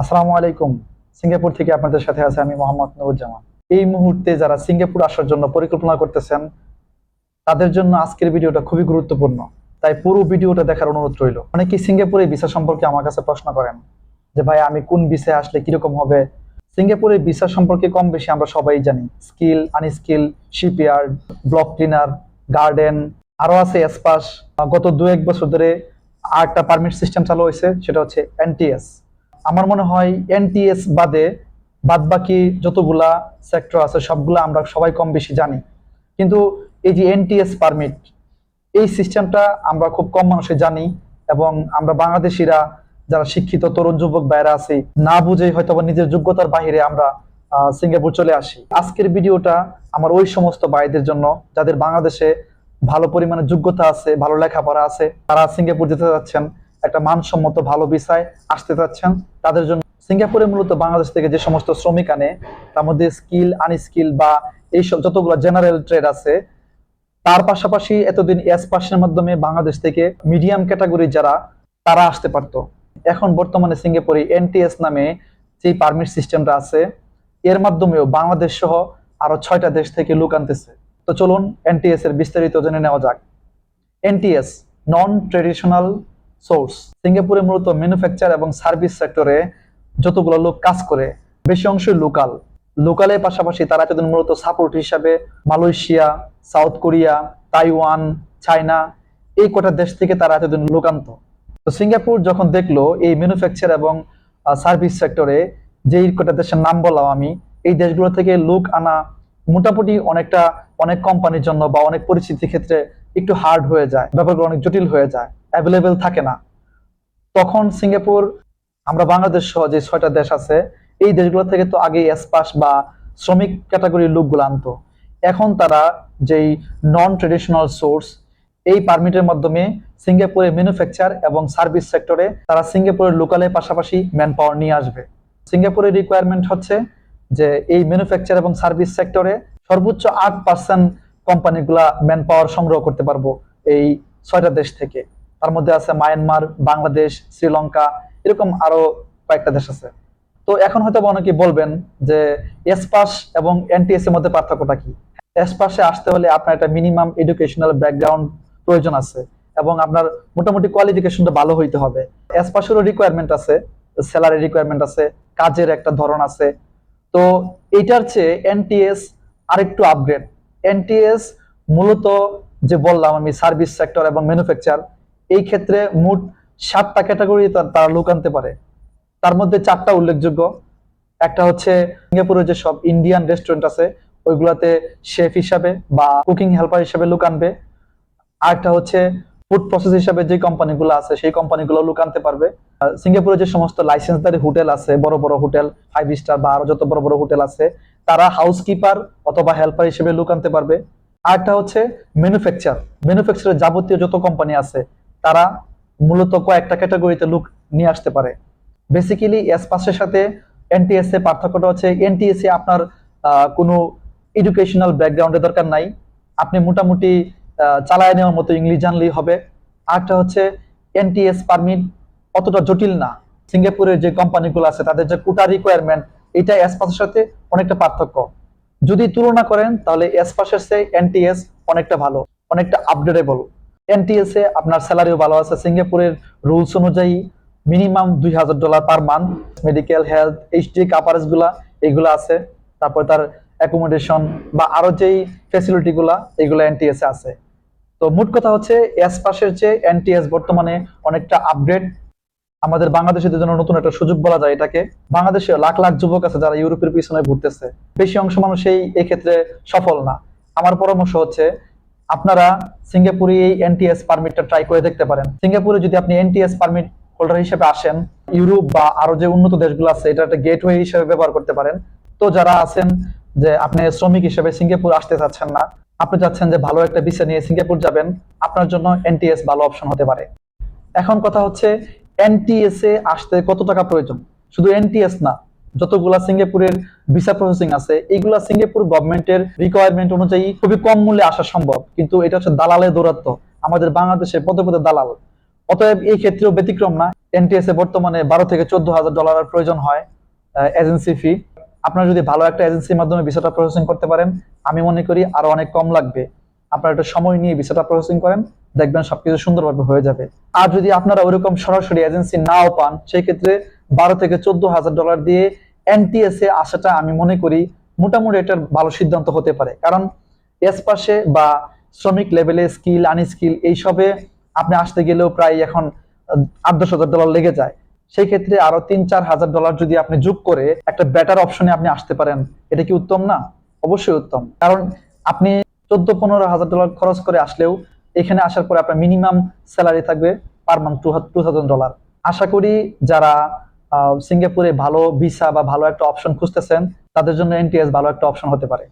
আসসালামু আলাইকুম। সিঙ্গাপুর থেকে আপনাদের সাথে আছে আমি মোহাম্মদ নুরুজ্জামান। এই মুহূর্তে যারা সিঙ্গাপুর আসার জন্য পরিকল্পনা করতেছেন, তাদের জন্য আজকের ভিডিওটা খুবই গুরুত্বপূর্ণ। তাই পুরো ভিডিওটা দেখার অনুরোধ রইল। অনেকেই সিঙ্গাপুরে ভিসা সম্পর্কে আমার কাছে প্রশ্ন করেন যে, ভাই, আমি কোন ভিসায় আসলে কীরকম হবে? সিঙ্গাপুরের ভিসা সম্পর্কে কম বেশি আমরা সবাই জানি। Skill, unskilled, shipyard, block cleaner, garden আরও আছে এসপাস গত দু এক বছর ধরে আরেকটা পারমিট সিস্টেম চালু হয়েছে, সেটা হচ্ছে এনটিএস। আমার মনে হয় এনটিএস বাদে বাদ বাকি যতগুলা সেক্টর আছে, সবগুলা আমরা সবাই কম বেশি জানি। কিন্তু এই যে এনটিএস পারমিট এই সিস্টেমটা আমরা খুব কম মানুষে জানি এবং আমরা বাংলাদেশিরা যারা শিক্ষিত তরুণ যুবক বাইরে আছি, না বুঝে হয়তো নিজের যোগ্যতার বাইরে আমরা সিঙ্গাপুর চলে আসি। আজকের ভিডিওটা আমার ওই সমস্ত ভাইদের জন্য, যাদের বাংলাদেশে ভালো পরিমাণে যোগ্যতা আছে, ভালো লেখাপড়া আছে, তারা সিঙ্গাপুর যেতে যাচ্ছেন। একটা মানসম্মত ভালো বিষয় আসতে যাচ্ছেন তাদের জন্য সিঙ্গাপুরে মূলত বাংলাদেশ থেকে যে সমস্ত শ্রমিক আনে, তার মধ্যে স্কিল, আনস্কিল বা এইসব যতগুলো জেনারেল ট্রেড আছে, তার পাশাপাশি এতদিন এস পাসের মাধ্যমে বাংলাদেশ থেকে মিডিয়াম ক্যাটাগরি যারা, তারা আসতে পারতো। এখন বর্তমানে সিঙ্গাপুরে এনটিএস নামে যে পারমিট সিস্টেমটা আছে, এর মাধ্যমেও বাংলাদেশ সহ আরও ছয়টা দেশ থেকে লোক আনতেছে। তো চলুন এনটিএস এর বিস্তারিত জেনে নেওয়া যাক। এনটিএস নন ট্রেডিশনাল সোর্স সিঙ্গাপুরে মূলত ম্যানুফ্যাকচার এবং সার্ভিস সেক্টরে যতগুলো লোক কাজ করে, বেশি অংশই লোকাল লোকালের পাশাপাশি তারা এতদিন মূলত সাপোর্ট হিসাবে Malaysia, South Korea, Taiwan, China, এই কটা দেশ থেকে তারা এতদিন লোক আনতো তো সিঙ্গাপুর যখন দেখল এই ম্যানুফ্যাকচার এবং সার্ভিস সেক্টরে যেই কটা দেশের নাম বললাম আমি, এই দেশগুলো থেকে লোক আনা মোটামুটি অনেকটা অনেক কোম্পানির জন্য বা অনেক পরিস্থিতির ক্ষেত্রে একটু হার্ড হয়ে যায়, ব্যাপারগুলো অনেক জটিল হয়ে যায়। অ্যাভেলেবেল থাকে না। তখন সিঙ্গাপুর, আমরা বাংলাদেশ সহ যে ছয়টা দেশ আছে, এই দেশগুলো থেকে তো আগে এসপাস বা শ্রমিক ক্যাটাগরির লোকগুলো আনতো। এখন তারা যেই নন ট্রেডিশনাল সোর্স এই পারমিটের মাধ্যমে সিঙ্গাপুরে ম্যানুফ্যাকচার এবং সার্ভিস সেক্টরে তারা সিঙ্গাপুরের লোকালের পাশাপাশি ম্যান পাওয়ার নিয়ে আসবে। সিঙ্গাপুরের রিকোয়ারমেন্ট হচ্ছে যে এই ম্যানুফ্যাকচার এবং সার্ভিস সেক্টরে সর্বোচ্চ আট পার্সেন্ট কোম্পানিগুলা ম্যান পাওয়ার সংগ্রহ করতে পারব এই ছয়টা দেশ থেকে। তার মধ্যে আছে মায়ানমার, বাংলাদেশ, শ্রীলঙ্কা, এরকম আরও কয়েকটা দেশ আছে। তো এখন হয়তো অনেকে বলবেন যে এসপাস এবং এনটিএস এর মধ্যে পার্থক্যটা কি? এসপাসে আসতে হলে আপনার একটা মিনিমাম এডুকেশনাল ব্যাকগ্রাউন্ড প্রয়োজন আছে এবং আপনার মোটামুটি কোয়ালিফিকেশনটা ভালো হইতে হবে। এসপাসেরও রিকোয়ারমেন্ট আছে স্যালারি রিকোয়ারমেন্ট আছে, কাজের একটা ধরন আছে। তো এইটার চেয়ে এনটিএস আরেকটু আপগ্রেড এনটিএস মূলত যে বললাম আমি সার্ভিস সেক্টর এবং ম্যানুফ্যাকচার এই ক্ষেত্রে মোট সাতটা ক্যাটাগরি তারা লোক আনতে পারে। তার মধ্যে চারটা উল্লেখযোগ্য। একটা হচ্ছে সিঙ্গাপুরে যে সব ইন্ডিয়ান রেস্টুরেন্ট আছে, ওইগুলাতে শেফ হিসাবে বা কুকিং হেল্পার হিসাবে লোক আনবে। আরেকটা হচ্ছে ফুড প্রসেস হিসাবে যে কোম্পানিগুলো আছে, সেই কোম্পানিগুলো লোক আনতে পারবে। সিঙ্গাপুরে যে সমস্ত লাইসেন্সদারি হোটেল আছে, বড় বড় হোটেল ফাইভ স্টার বা আরও যত বড় বড় হোটেল আছে, তারা হাউসকিপার অথবা হেল্পার হিসেবে লোক আনতে পারবে। আরেকটা হচ্ছে ম্যানুফ্যাকচার ম্যানুফ্যাকচারের যাবতীয় যত কোম্পানি আছে তারা মূলত কয়েকটা ক্যাটাগরিতে লোক নিয়ে আসতে পারে। বেসিক্যালি এস পাসের সাথে এনটিএস এর পার্থক্যটা হচ্ছে এনটিএস এ আপনার কোনো এডুকেশনাল ব্যাকগ্রাউন্ডের দরকার নাই। আপনি মোটামুটি চালায় নেওয়ার মতো ইংলিশ জানলেই হবে। আরেকটা হচ্ছে এনটিএস পারমিট অতটা জটিল না। সিঙ্গাপুরের যে কোম্পানিগুলো আছে, তাদের যে কোটা রিকোয়ারমেন্ট এটা এস পাসের সাথে অনেকটা পার্থক্য। যদি তুলনা করেন, তাহলে এস পাসের এনটিএস অনেকটা ভালো, অনেকটা আপডেটেবল এনটিএস এ আপনার স্যালারিও ভালো আছে। সিঙ্গাপুরের রুলস অনুযায়ী মিনিমাম দুই হাজার dollar per month medical, health HD কাভারেজগুলা এগুলো আছে। তারপর তার অ্যাকোমোডেশন বা আরও যেই ফেসিলিটি গুলা এগুলো এনটিএস এ আছে। তো মোট কথা হচ্ছে এস পাশের চেয়ে এনটিএস বর্তমানে অনেকটা আপগ্রেড আমাদের বাংলাদেশের জন্য নতুন একটা সুযোগ বলা যায় এটাকে। বাংলাদেশে লাখ লাখ যুবক আছে যারা ইউরোপের পিছনে ঘুরতেছে। বেশি অংশ মানুষই এই ক্ষেত্রে সফল না। আমার পরামর্শ হচ্ছে আপনারা সিঙ্গাপুরে এই এনটিএস পারমিটটা ট্রাই করে দেখতে পারেন। সিঙ্গাপুরে যদি আপনি এনটিএস পারমিট হোল্ডার হিসেবে আসেন, ইউরোপ বা আরও যে উন্নত দেশগুলো আছে, এটা একটা গেটওয়ে হিসেবে ব্যবহার করতে পারেন। তো যারা আছেন যে আপনি শ্রমিক হিসেবে সিঙ্গাপুর আসতে চাচ্ছেন না, আপনি চাচ্ছেন যে ভালো একটা ভিসা নিয়ে সিঙ্গাপুর যাবেন, আপনার জন্য এনটিএস ভালো অপশন হতে পারে। এখন কথা হচ্ছে এনটিএস এ আসতে কত টাকা প্রয়োজন? শুধু এনটিএস না যতগুলা সিঙ্গাপুরের ভিসা প্রসেসিং আছে, এইগুলা সিঙ্গাপুর গভর্নমেন্টের রিকোয়ারমেন্ট অনুযায়ী খুবই কম মূল্যে আসা সম্ভব। কিন্তু এটা হচ্ছে দালালের দৌরাত্ম আমাদের বাংলাদেশে পদে পদে দালাল। অতএব এই ক্ষেত্রেও ব্যতিক্রম না। এনটিএস এ বর্তমানে বারো থেকে চোদ্দ হাজার ডলারের প্রয়োজন হয় এজেন্সি ফি আপনারা যদি ভালো একটা এজেন্সির মাধ্যমে ভিসাটা প্রসেসিং করতে পারেন, আমি মনে করি আরও অনেক কম লাগবে। আপনারা একটা সময় নিয়ে ভিসাটা প্রসেসিং করেন, দেখবেন সবকিছু সুন্দরভাবে হয়ে যাবে। আর যদি আপনারা ওইরকম সরাসরি এজেন্সি নাও পান, সেই ক্ষেত্রে বারো থেকে চোদ্দ হাজার ডলার দিয়ে এনটিএস আসাটা আমি মনে করি মোটামুটি একটা ভালো সিদ্ধান্ত হতে পারে। কারণ এস পাশে বা শ্রমিক লেভেলে স্কিল আনস্কিল এইসবে আপনি আসতে গেলেও প্রায় এখন আট দশ হাজার ডলার লেগে যায়। সেই ক্ষেত্রে আরও তিন চার হাজার ডলার যদি আপনি যোগ করে একটা বেটার অপশনে আপনি আসতে পারেন, এটা কি উত্তম না? অবশ্যই উত্তম। কারণ আপনি চোদ্দ পনেরো হাজার ডলার খরচ করে আসলেও এখানে আসার পরে আপনার মিনিমাম স্যালারি থাকবে per month two thousand dollar আশা করি যারা সিঙ্গাপুরে ভালো ভিসা বা ভালো একটা অপশন খুঁজতেছেন, তাদের জন্য এনটিএস ভালো একটা অপশন হতে পারে।